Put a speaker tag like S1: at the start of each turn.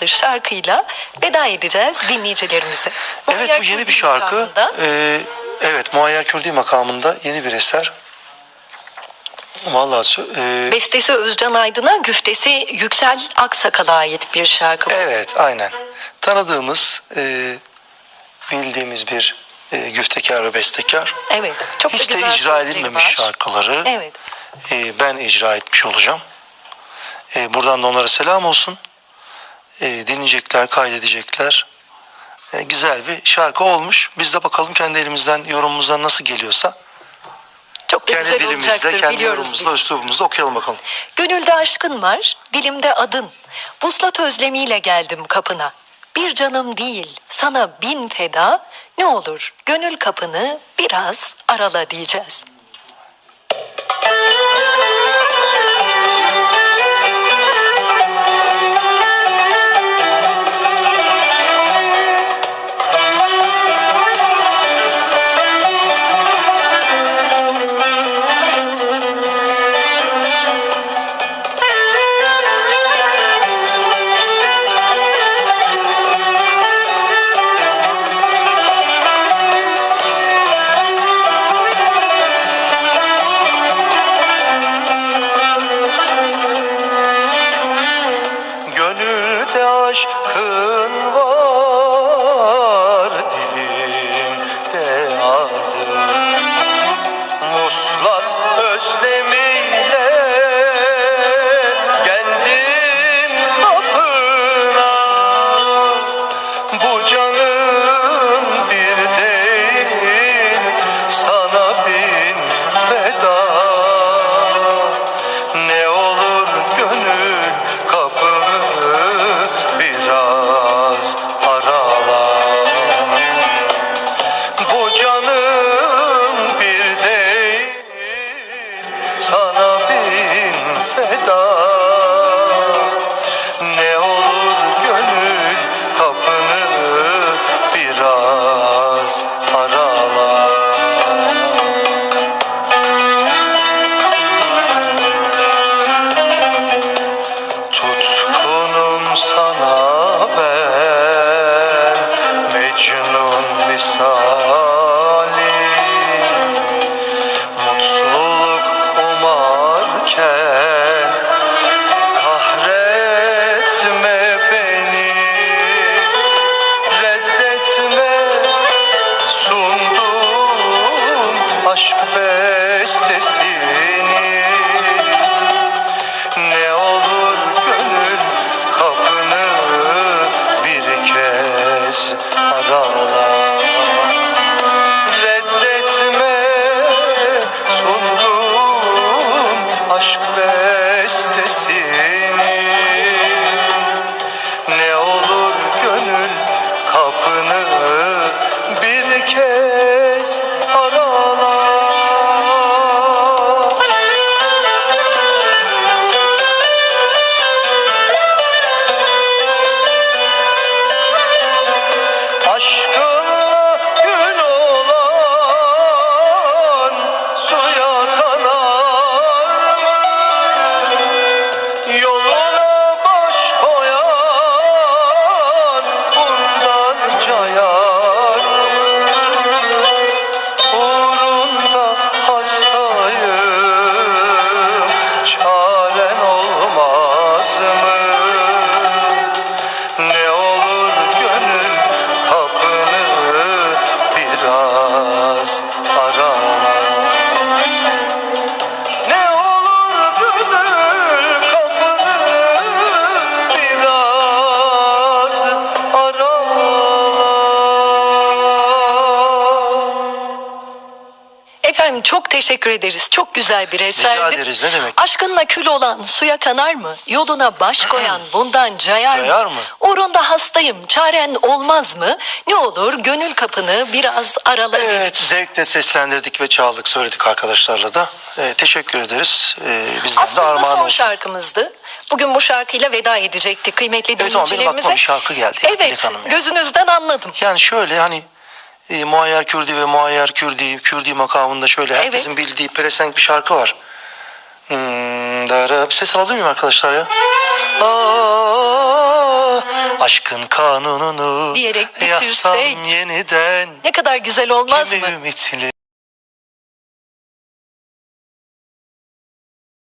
S1: adlı şarkıyla veda edeceğiz dinleyicilerimize.
S2: Evet bu yeni bir şarkı.
S1: makamında.
S2: Ee, evet Muayyer Kürdi makamında yeni bir eser. Vallahi e,
S1: Bestesi Özcan Aydın'a, güftesi Yüksel Aksakal'a ait bir şarkı. bu.
S2: evet aynen. Tanıdığımız, e, bildiğimiz bir e, güftekar ve bestekar.
S1: Evet. Çok da
S2: Hiç de
S1: güzel
S2: icra
S1: sözleri
S2: edilmemiş
S1: var.
S2: şarkıları
S1: Evet.
S2: e, ben icra etmiş olacağım. E, buradan da onlara selam olsun. E, dinleyecekler, kaydedecekler. E, güzel bir şarkı olmuş. Biz de bakalım kendi elimizden, yorumumuzdan nasıl geliyorsa.
S1: Çok da
S2: Kendi
S1: güzel
S2: dilimizde,
S1: olacaktır
S2: kendi
S1: biliyoruz
S2: yorumumuzda,
S1: biz.
S2: üslubumuzda okuyalım bakalım.
S1: Gönülde aşkın var, dilimde adın. Vuslat özlemiyle geldim kapına. Bir canım değil, sana bin feda. Ne olur gönül kapını biraz arala diyeceğiz. Efendim çok teşekkür ederiz. Çok güzel bir eserdi.
S2: ederiz, ne demek?
S1: Aşkınla kül olan suya kanar mı? Yoluna baş koyan bundan cayar,
S2: Cayar
S1: mı?
S2: mı?
S1: Uğrunda hastayım çaren olmaz mı? Ne olur gönül kapını biraz arala.
S2: Evet zevkle seslendirdik ve çaldık söyledik arkadaşlarla da. Ee, teşekkür ederiz. Ee, bizden de
S1: Aslında
S2: armağan
S1: son
S2: olsun.
S1: şarkımızdı. Bugün bu şarkıyla veda edecektik kıymetli
S2: Evet ama benim
S1: dinleyicilerimize.
S2: aklıma bir şarkı geldi.
S1: Evet gözünüzden anladım.
S2: Yani şöyle hani e, Muayyer Kürdi ve Muayyer Kürdi, Kürdi makamında şöyle herkesin bildiği pelesenk bir şarkı var. Hmm, dara, bir ses alabilir miyim arkadaşlar ya? Aa,
S1: Aşkın kanununu
S2: Diyerek
S1: yazsam yeniden
S2: Ne kadar güzel olmaz
S1: kimi
S2: mı?
S1: ümitli